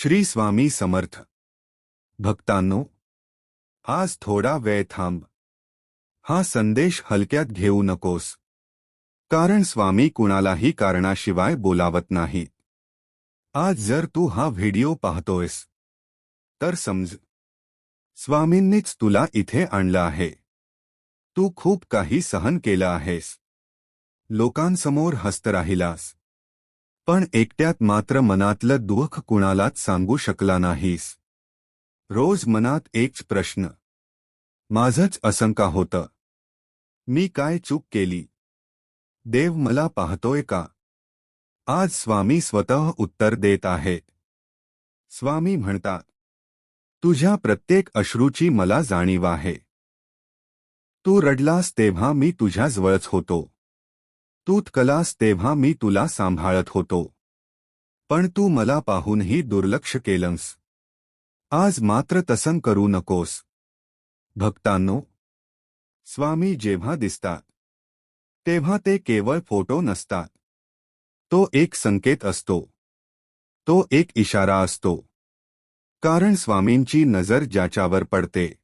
श्री स्वामी समर्थ। भक्तांनो, आज थोडा वेळ थांब. हा संदेश हलक्यात घेऊ नकोस. कारण स्वामी कुणालाही कारणाशिवाय बोलावत नाहीत आज जर तू हा व्हिडिओ पाहतोयस, तर समज, स्वामींनीच तुला इथे आणलं आहे. तू खूप काही सहन केलं आहेस. लोकांसमोर हस्त राहिलास. पण एकट्यात मात्र मनातलं दुःख कुणालाच सांगू शकला नाहीस. रोज मनात एकच प्रश्न. माझंच असंका होतं. मी काय चूक केली? देव मला पाहतोय का? आज स्वामी स्वतः उत्तर देत आहेत स्वामी म्हणतात तुझ्या प्रत्येक अश्रूची मला जाणीव आहे. तू रडलास तेव्हा मी तुझ्याजवळच होतो. तूतकलास तेव्हा मी तुला सांभाळत होतो. पण तू मला पाहूनही दुर्लक्ष केलंस. आज मात्र तसं करू नकोस. भक्तांनो स्वामी जेव्हा दिसतात तेव्हा ते केवळ फोटो नसतात. तो एक संकेत असतो. तो एक इशारा असतो. कारण स्वामींची नजर ज्याच्यावर पडते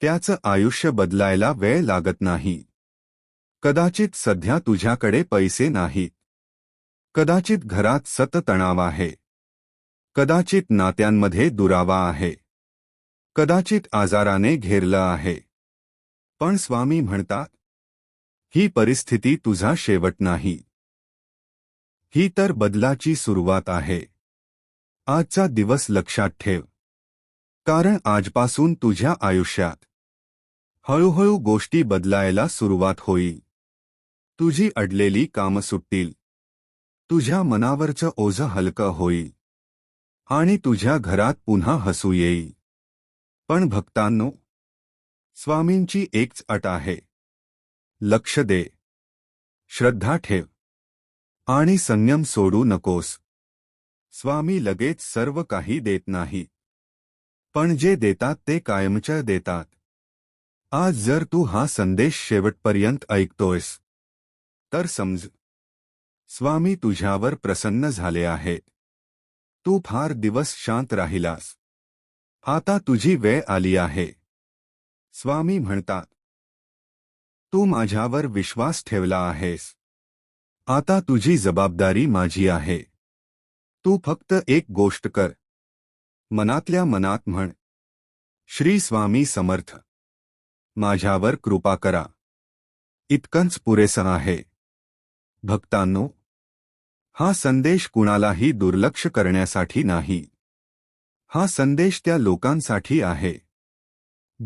त्याचं आयुष्य बदलायला वेळ लागत नाही. कदाचित सध्या तुझ्याकडे पैसे नाहीत. कदाचित घरात सत तणाव आहे. कदाचित नात्यांमध्ये दुरावा आहे. कदाचित आजाराने घेरलं आहे. पण स्वामी म्हणतात ही परिस्थिती तुझा शेवट नाही. ही तर बदलाची सुरुवात आहे. आजचा दिवस लक्षात ठेव. कारण आजपासून तुझ्या आयुष्यात हळूहळू गोष्टी बदलायला सुरुवात होईल. तुझी अडलेली कामं सुटतील. तुझ्या मनावरचं ओझं हलकं होईल. आणि तुझ्या घरात पुन्हा हसू येईल. पण भक्तांनो स्वामींची एकच अट आहे. लक्ष दे. श्रद्धा ठेव. आणि संयम सोडू नकोस. स्वामी लगेच सर्व काही देत नाही. पण जे देतात ते कायमच्या देतात. आज जर तू हा संदेश शेवटपर्यंत ऐकतोयस तर समज. स्वामी तुझ्यावर प्रसन्न झाले आहेत तू फार दिवस शांत राहिलास. आता तुझी वेळ आली आहे. स्वामी म्हणतात तू माझ्यावर विश्वास ठेवला आहेस. आता तुझी जबाबदारी माझी आहे. तू फक्त एक गोष्ट कर. मनातल्या मनात म्हण. श्री स्वामी समर्थ. माझ्यावर कृपा करा. इतकंच पुरेसं आहे. भक्तांनो हा संदेश कुणालाही दुर्लक्ष करण्यासाठी नाही. हा संदेश त्या लोकांसाठी आहे.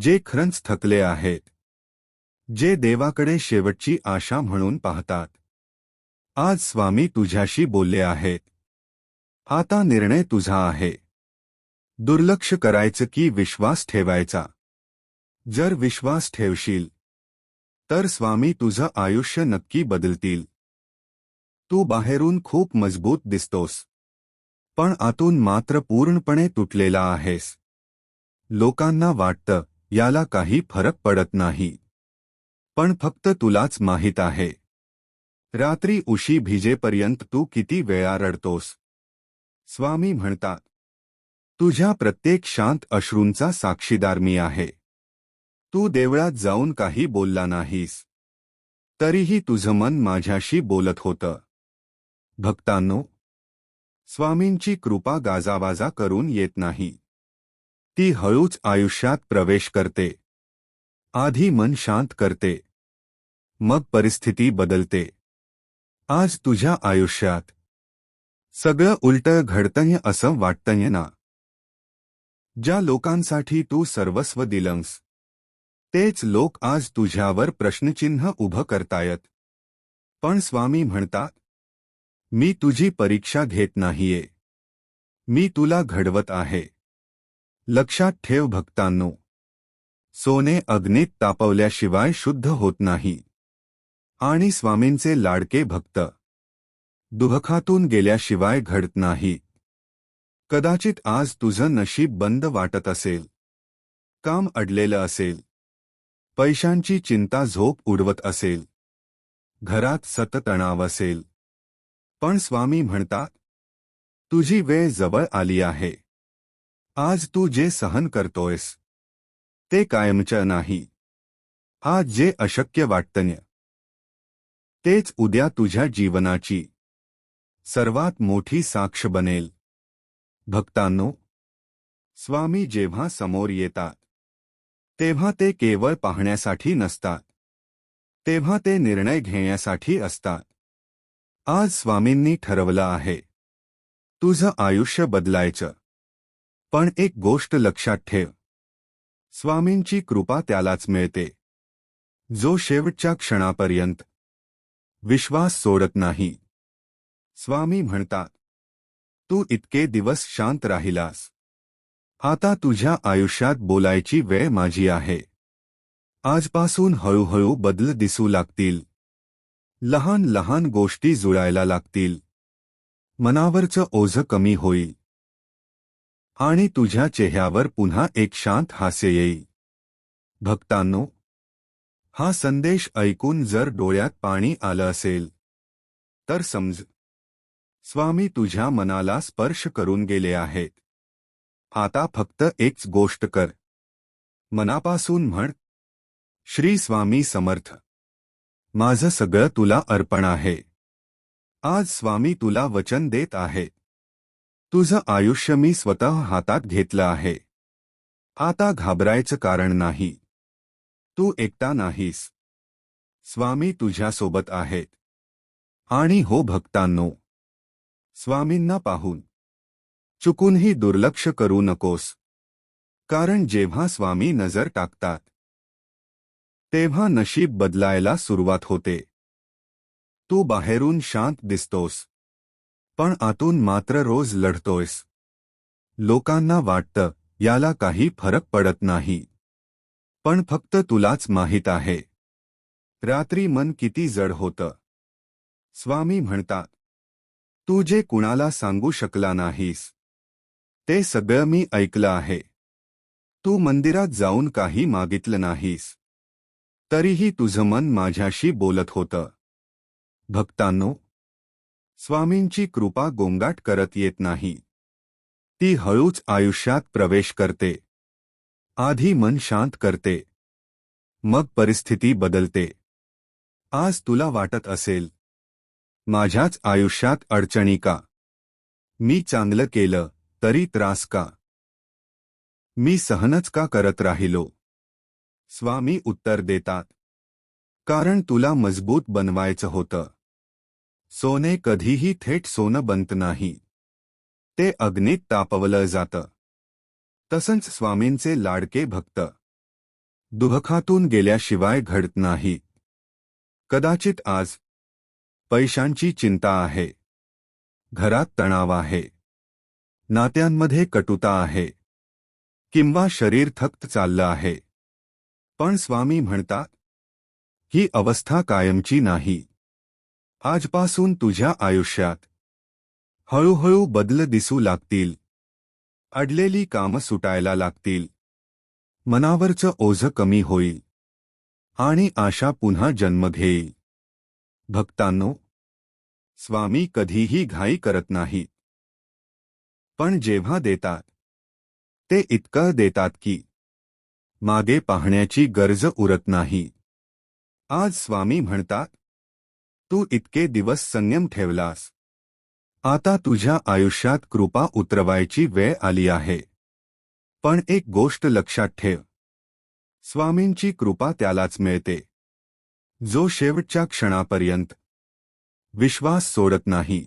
जे खरंच थकले आहेत. जे देवाकडे शेवटची आशा म्हणून पाहतात. आज स्वामी तुझ्याशी बोलले आहेत. आता निर्णय तुझा आहे. दुर्लक्ष करायचं की विश्वास ठेवायचा? जर विश्वास ठेवशील तर स्वामी तुझं आयुष्य नक्की बदलतील. तू बाहेरून खूप मजबूत दिसतोस. पण आतून मात्र पूर्णपणे तुटलेला आहेस. लोकांना वाटतं याला काही फरक पडत नाही. पण फक्त तुलाच माहीत आहे. रात्री उशी भिजेपर्यंत तू किती वेळा रडतोस. स्वामी म्हणतात तुझ्या प्रत्येक शांत अश्रूंचा साक्षीदार मी आहे. तू देवळात जाऊन काही बोलला नाहीस. तरीही तुझं मन माझ्याशी बोलत होतं. भक्तांनो स्वामींची कृपा गाजावाजा करून येत नाही. ती हळूच आयुष्यात प्रवेश करते. आधी मन शांत करते. मग परिस्थिती बदलते. आज तुझ्या आयुष्यात सगळं उलटं घडतंय असं वाटतंय ना? ज्या लोकांसाठी तू सर्वस्व दिलंस तेच लोक आज तुझ्यावर प्रश्नचिन्ह उभं करतायत. पण स्वामी म्हणतात मी तुझी परीक्षा घेत नाहीये. मी तुला घडवत आहे. लक्षात ठेव भक्तांनो. सोने अग्नीत तापवल्याशिवाय शुद्ध होत नाही. आणि स्वामींचे लाडके भक्त. दुःखातून गेल्याशिवाय घडत नाही. कदाचित आज तुझं नशीब बंद वाटत असेल. काम अडलेलं असेल. पैशांची चिंता झोप उडवत असेल. घरात सततणाव असेल. पण स्वामी म्हणतात, तुझी वेळ जवळ आली आहे. आज तू जे सहन करतोयस, ते कायमचं नाही. आज जे अशक्य वाटतंय, तेच उद्या तुझ्या जीवनाची सर्वात मोठी साक्ष बनेल. भक्तांनो, स्वामी जेव्हा समोर येतात, तेव्हा ते केवळ पाहण्यासाठी नसतात. तेव्हा ते निर्णय घेण्यासाठी असतात. आज स्वामींनी ठरवलं आहे. तुझं आयुष्य बदलायचं. पण एक गोष्ट लक्षात ठेव. स्वामींची कृपा त्यालाच मिळते. जो शेवटच्या क्षणापर्यंत विश्वास सोडत नाही. स्वामी म्हणतात तू इतके दिवस शांत राहिलास. आता तुझ्या आयुष्यात बोलायची वेळ माझी आहे. आजपासून हळूहळू बदल दिसू लागतील. लहान लहान गोष्टी जुळायला लागतील. मनावरचं ओझं कमी होईल. आणि तुझ्या चेहऱ्यावर पुन्हा एक शांत हास्य येईल. भक्तांनो हा संदेश ऐकून जर डोळ्यात पाणी आलं असेल तर समज स्वामी तुझ्या मनाला स्पर्श करून गेले आहेत. आता फक्त एकच गोष्ट कर. मनापासून म्हण श्री स्वामी समर्थ. माझं सगळं तुला अर्पण आहे. आज स्वामी तुला वचन देत आहे. तुझं आयुष्य मी स्वतः हातात घेतलं आहे. आता घाबरायचं कारण नाही. तू एकटा नाहीस. स्वामी तुझ्यासोबत आहेत. आणि हो भक्तांनो स्वामींना पाहून चुकूनही दुर्लक्ष करू नकोस. कारण जेव्हा स्वामी नजर टाकतात तेव्हा नशीब बदलायला सुरुवात होते. तू बाहेरून शांत दिसतोस. पण आतून मात्र रोज लढतोयस. लोकांना वाटतं याला काही फरक पडत नाही. पण फक्त तुलाच माहीत आहे. रात्री मन किती जड होतं. स्वामी म्हणतात तू जे कुणाला सांगू शकला नाहीस ते सगळं मी ऐकलं आहे. तू मंदिरात जाऊन काही मागितलं नाहीस. तरीही तुझं मन माझ्याशी बोलत होतं. भक्तांनो स्वामींची कृपा गोंगाट करत येत नाही. ती हळूच आयुष्यात प्रवेश करते. आधी मन शांत करते. मग परिस्थिती बदलते. आज तुला वाटत असेल माझ्याच आयुष्यात अडचणी का? मी चांगलं केलं तरी त्रास का? मी सहनच का करत राहिलो? स्वामी उत्तर देतात. कारण तुला मजबूत बनवायचं होतं. सोने कधीही थेट सोनं बनत नाही. ते अग्नीत तापवलं जातं. तसंच स्वामींचे लाडके भक्त. दुःखातून गेल्याशिवाय घडत नाही. कदाचित आज पैशांची चिंता आहे. घरात तणाव आहे. नात्यांमध्ये कटुता आहे. किंवा शरीर थक्त चाललं आहे. पण स्वामी म्हणतात ही अवस्था कायमची नाही. आजपासून तुझ्या आयुष्यात हळूहळू बदल दिसू लागतील. अडलेली कामं सुटायला लागतील. मनावरचं ओझं कमी होईल. आणि आशा पुन्हा जन्म घेईल. भक्तांनो स्वामी कधीही घाई करत नाहीत. पण जेव्हा देतात ते इतकं देतात की मागे पाहण्याची गरज उरत नाही. आज स्वामी म्हणतात तू इतके दिवस संयम ठेवलास. आता तुझ्या आयुष्यात कृपा उतरवायची वेळ आली आहे. पण एक गोष्ट लक्षात ठेव. स्वामींची कृपा त्यालाच मिळते. जो शेवटच्या क्षणापर्यंत विश्वास सोडत नाही.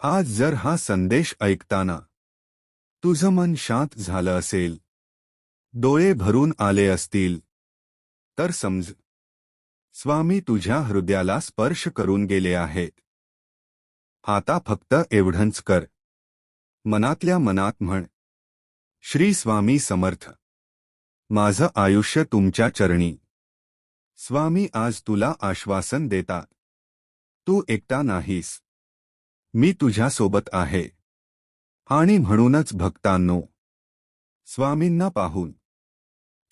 आज जर हा संदेश ऐकताना तुझं मन शांत झालं असेल डोळे भरून आले असतील. तर समज. स्वामी तुझ्या हृदयाला स्पर्श करून गेले आहेत. आता फक्त एवढंच कर. मनातल्या मनात म्हण. श्री स्वामी समर्थ. माझं आयुष्य तुमच्या चरणी. स्वामी आज तुला आश्वासन देतात. तू एकटा नाहीस. मी तुझ्यासोबत आहे. आणि म्हणूनच भक्तांनो. स्वामींना पाहून.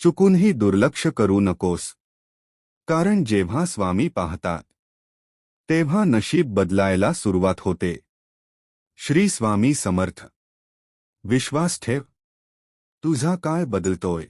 चुकूनही दुर्लक्ष करू नकोस. कारण जेव्हा स्वामी पाहतात तेव्हा नशीब बदलायला सुरुवात होते. श्री स्वामी समर्थ. विश्वास ठेव. तुझा काळ बदलतोय.